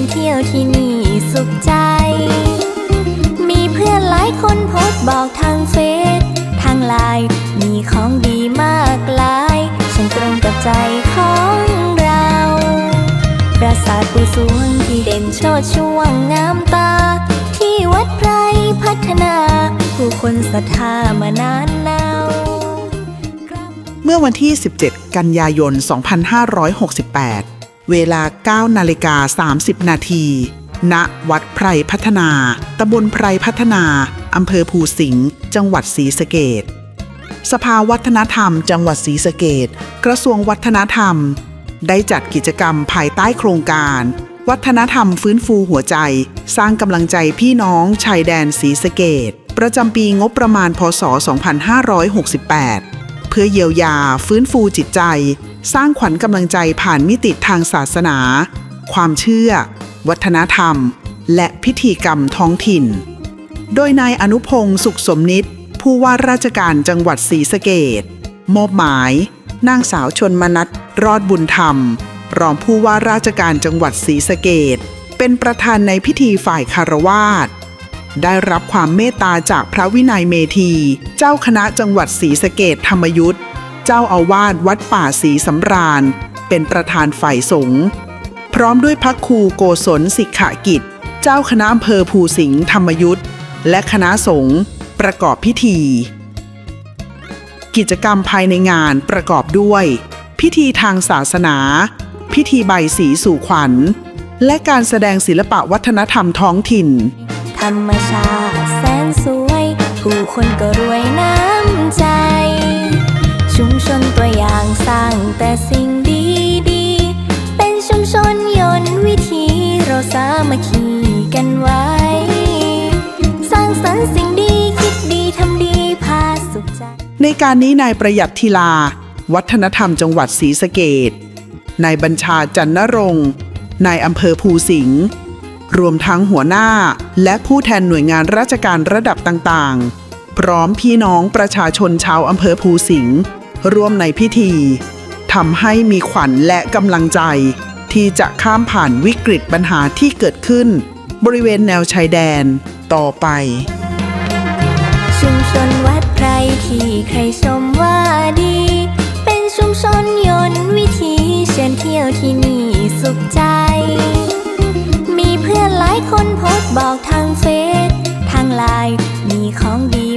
อนเที่ยวที่นี่สุขใจ มีเพื่อนหลายคนโพสบอกทางเฟซทางไลน์มีของดีมากลาย ฉันตรงกับใจของเรา ปราสาทปูสวงที่เด่นโชดช่วงงามตา ที่วัดไพรพัฒนา ผู้คนศรัทธามานานนาเมื่อวันที่ 17 กันยายน 2568 เวลา9นาฬิกา30 นาทีณวัดไพรพัฒนา ตำบลไพรพัฒนา อำเภอภูสิงห์ จังหวัดศรีสะเกดสภาวัฒนธรรม จังหวัดศรีสะเกดกระทรวงวัฒนธรรม ได้จัดกิจกรรมภายใต้โครงการ วัฒนธรรมฟื้นฟูหัวใจ สร้างกำลังใจพี่น้องชายแดนศรีสะเกดประจำปีงบประมาณ พศ 2568 เพื่อเยียวยาฟื้นฟูจิตใจ สร้างขวัญกำลังใจผ่านมิติทางศาสนา ความเชื่อ วัฒนธรรม และพิธีกรรมท้องถิ่น โดยนายอนุพงศ์สุขสมนิตผู้ว่าราชการจังหวัดศรีสะเกดมอบหมาย นางสาวชนมนัทรอดบุญธรรม รองผู้ว่าราชการจังหวัดศรีสะเกดเป็นประธานในพิธีฝ่ายคารวาสได้รับความเมตตาจากพระวินัยเมธี เจ้าคณะจังหวัดศรีสะเกดธรรมยุทธ เจ้าอาวาสวัดป่าศรีสำราญ เป็นประธานฝ่ายสงฆ์พร้อมด้วยพระครูโกศลสิกขกิจ เจ้าคณะอำเภอภูสิงห์ธรรมยุทธและคณะสงฆ์ประกอบพิธี กิจกรรมภายในงานประกอบด้วย พิธีทางศาสนา พิธีใบสีสู่ขวัญ และการแสดงศิลปะวัฒนธรรมท้องถิ่น ธรรมชาติแสนสวย ผู้คนก็รวยน้ำใจ แต่สิ่งดีดีเป็นชุมชนยนต์วิถีเราสามัคคีกันไว้ สร้างสรรค์สิ่งดีคิดดีทำดีพาสุขใจ ในการนี้นายประหยัดทีลา วัฒนธรรมจังหวัดศรีสะเกดนายบัญชาจันนรงค์นายอำเภอภูสิงห์รวมทั้งหัวหน้าและผู้แทนหน่วยงานราชการระดับต่างๆ พร้อมพี่น้องประชาชนชาวอำเภอภูสิงห์ร่วมในพิธี ทำให้มีขวัญและกำลังใจ ที่จะข้ามผ่านวิกฤตปัญหาที่เกิดขึ้น บริเวณแนวชายแดนต่อไป ชุมชนวัดไพรที่ใครชมว่าดี เป็นชุมชนยนต์วิถีเชิญเที่ยวที่นี่สุขใจ มีเพื่อนหลายคนโพสบอกทางเฟซทางไลน์มีของดี